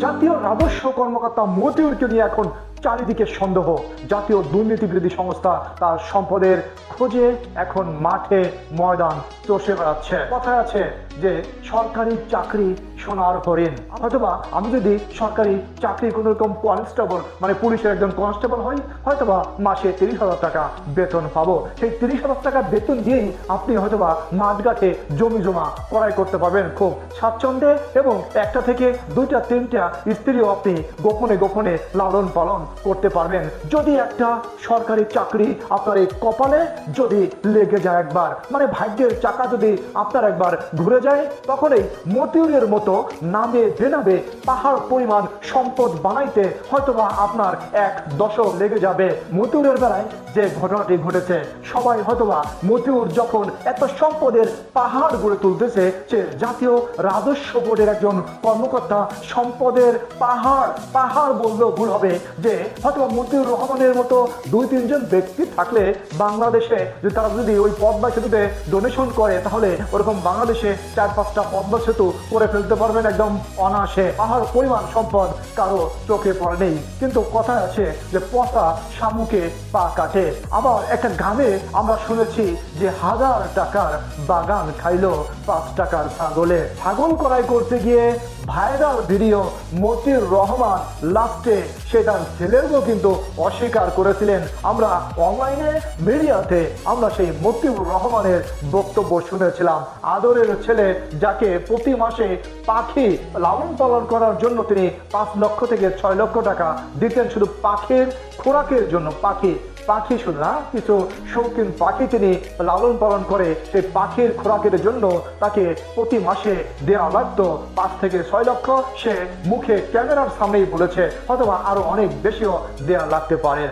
জাতীয় রাজস্ব কর্মকর্তা মতিউরকে নিয়ে এখন চারিদিকে সন্দেহ। জাতীয় দুর্নীতি বিরোধী সংস্থা তার সম্পদের খোঁজে এখন মাঠে ময়দান চষে বেড়াচ্ছে। কথা আছে যে, সরকারি চাকরি সোনার হরিণ। হয়তোবা আমি যদি সরকারি চাকরি কোনো রকম কনস্টেবল মানে পুলিশের একজন কনস্টেবল হই, হয়তোবা মাসে তিরিশ হাজার টাকা বেতন পাবো। সেই তিরিশ হাজার টাকা বেতন দিয়েই আপনি হয়তোবা মাঠঘাটে জমি জমা ক্রয় করতে পারবেন খুব স্বাচ্ছন্দ্যে এবং একটা থেকে দুইটা, তিনটা স্ত্রীও আপনি গোপনে গোপনে লালন পালন করতে পারবেন। যদি একটা সরকারি চাকরি আপনার এই কপালে যদি লেগে যায় একবার মানে ভাগ্যের চাকা যদি আপনার একবার ঘুরে যায়, তখন এই মতিউরের মতো নামে বেনাবে পাহাড় পরিমাণ সম্পদ বানাইতে হয়তোবা আপনার এক দশক লেগে যাবে। মতিউরের বেলায় যে ঘটনাটি ঘটেছে, সবাই হয়তোবা মতিউর যখন এত সম্পদের পাহাড় গড়ে তুলতেছে, সে জাতীয় রাজস্ব বোর্ডের একজন কর্মকর্তা সম্পদের পাহাড় পাহাড় বললেও ভুল হবে যে হয়তো মতিউর রহমানের মতো দুই, তিনজন ব্যক্তি থাকলে বাংলাদেশে যদি তারা যদি ওই পদ্মা সেতুতে ডোনেশন করে, তাহলে ওরকম বাংলাদেশে চার, পাঁচটা পদ্মা সেতু করে ফেলতে পারবেন একদম অনাসে পাহাড় পরিমাণ সম্পদ কারও চোখে পড়ে নেই। কিন্তু কথা আছে যে পচা শামুকে পা কাটে। আবার একটা গানে আমরা শুনেছি যে হাজার টাকার বাগান খাইলো পাঁচ টাকার ছাগলে। ছাগল করাই করতে গিয়ে ভাইরাল ভিডিও মতির রহমান লাস্টে সে তার ছেলেরও কিন্তু অস্বীকার করেছিলেন। আমরা অনলাইনে মিডিয়াতে আমরা সেই মতিউর রহমানের বক্তব্য শুনেছিলাম। আদরের ছেলে যাকে প্রতি মাসে পাখি লালন পালন করার জন্য তিনি পাঁচ লক্ষ থেকে ছয় লক্ষ টাকা দিতেন। শুধু পাখির খোরাকের জন্য, পাখি পাখি শুধু না কিছু শৌখিন পাখি তিনি লালন পালন করে সেই পাখির খোরাকের জন্য তাকে প্রতি মাসে দেওয়া লাগতো। পাঁচ থেকে ছয় লক্ষ সে মুখে ক্যামেরার সামনেই বলেছে, অথবা আরও অনেক বেশিও দেওয়া লাগতে পারে।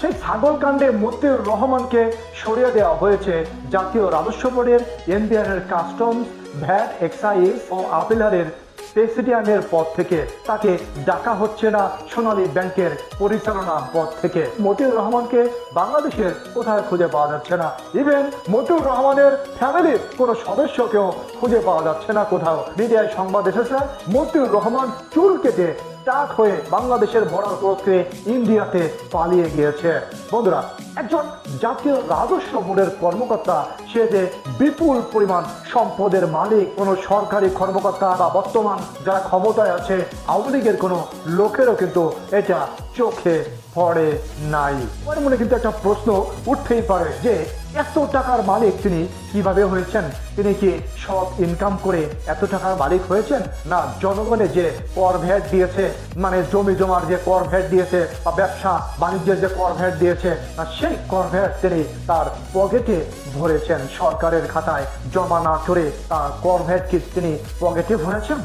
সেই ছাগল কাণ্ডে মতিউর রহমানকে সরিয়ে দেওয়া হয়েছে জাতীয় রাজস্ব বোর্ডের এনবিআর কাস্টমস, ভ্যাট এক্সাইজ ও আপিলারের প্রেসিডিয়ামের পদ থেকে তাকে ডাকা হচ্ছে না সোনালী ব্যাংকের পরিচালনা পদ থেকে। মতিউর রহমানকে বাংলাদেশের কোথায় খুঁজে পাওয়া যাচ্ছে না? ইভেন মতিউর রহমানের ফ্যামিলির কোনো সদস্যকেও খুঁজে পাওয়া যাচ্ছে না কোথাও। মিডিয়ায় সংবাদ এসেছে, মতিউর রহমান চুল কেটে টাক হয়ে বাংলাদেশের বর্ডার ক্রস করে ইন্ডিয়াতে পালিয়ে গিয়েছে। বন্ধুরা, একজন জাতীয় রাজস্ব বোর্ডের কর্মকর্তা, সে যে বিপুল পরিমাণ সম্পদের মালিক, কোনো সরকারি কর্মকর্তা বা বর্তমান যারা ক্ষমতায় আছে, আওয়ামী লীগের কোনো লোকেরও কিন্তু এটা চোখে পড়ে নাই। মনে কিন্তু একটা প্রশ্ন উঠতেই পারে যে এত টাকার মালিক তিনি, কীভাবে হয়েছেন? তিনি কি সব ইনকাম করে এত টাকার মালিক হয়েছেন? না জনগণের যে কর ভ্যাট দিয়েছে মানে জমি জমার যে কর ভ্যাট দিয়েছে, বা ব্যবসা বাণিজ্যের যে কর ভ্যাট দিয়েছে, না, সেই কর ভ্যাট তিনি তার পকেটে ভরেছেন। সরকারের খাতায় জমা না করে তার কর ভ্যাট কি তিনি পকেটে ভরেছেন?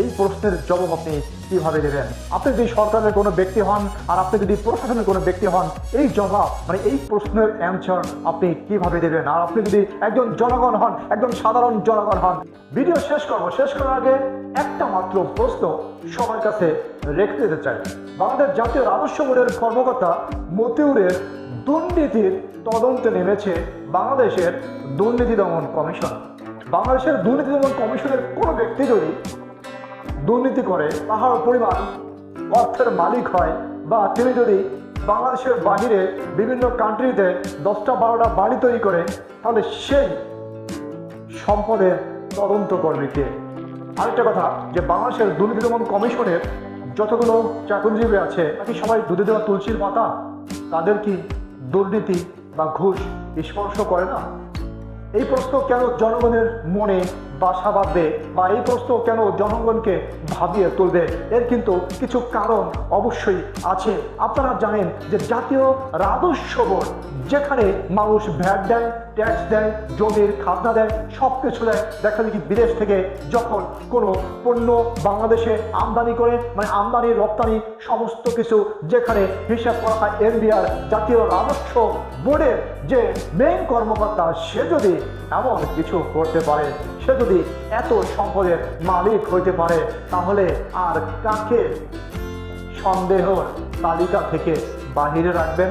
এই প্রশ্নের জবাব আপনি কীভাবে দেবেন? আপনি যদি সরকারের কোনো ব্যক্তি হন আর আপনি যদি প্রশাসনের কোনো ব্যক্তি হন, এই জবাব মানে এই প্রশ্নের অ্যান্সার আপনি কীভাবে দেবেন? আর আপনি যদি একজন জনগণ হন, একজন সাধারণ জনগণ হন ভিডিও শেষ করব। শেষ করার আগে একটা মাত্র প্রশ্ন সবার কাছে রেখে দিতে চাই। বাংলাদেশ জাতীয় রাজস্ব বোর্ডের কর্মকর্তা মতিউরের দুর্নীতির তদন্তে নেমেছে বাংলাদেশের দুর্নীতি দমন কমিশন। বাংলাদেশের দুর্নীতি দমন কমিশনের কোনো ব্যক্তি যদি দুর্নীতি করে, পাহাড় পরিমাণ, অর্থের মালিক হয়, বা তিনি যদি বাংলাদেশের বাহিরে বিভিন্ন কান্ট্রিতে দশটা বারোটা বাড়ি তৈরি করে, তাহলে সেই সম্পদের তদন্ত করবে কে? আরেকটা কথা, যে বাংলাদেশের দুর্নীতি দমন কমিশনের যতগুলো চাকরিজীবী আছে নাকি সবাই দুধে দেওয়া তুলসীর পাতা, তাদের কি দুর্নীতি বা ঘুষ স্পর্শ করে না? এই প্রশ্ন কেন জনগণের মনে বাসা বাঁধবে বা এই প্রশ্ন কেন জনগণকে ভাবিয়ে তুলবে? এর কিন্তু কিছু কারণ অবশ্যই আছে। আপনারা জানেন যে জাতীয় রাজস্ব বোর্ড, যেখানে মানুষ ভ্যাট দেয় ট্যাক্স দেয়, জমির খাজনা দেয় সব কিছু দেয় দেখা দেখি বিদেশ থেকে যখন কোনো পণ্য বাংলাদেশে আমদানি করে মানে আমদানি, রপ্তানি সমস্ত কিছু যেখানে হিসাব করা হয় এনবিআর জাতীয় রাজস্ব বোর্ডের যে মেইন কর্মকর্তা, সে যদি এমন কিছু করতে পারে, সে যদি এত সম্পদের মালিক হইতে পারে, তাহলে আর কাকে সন্দেহর তালিকা থেকে বাহিরে রাখবেন?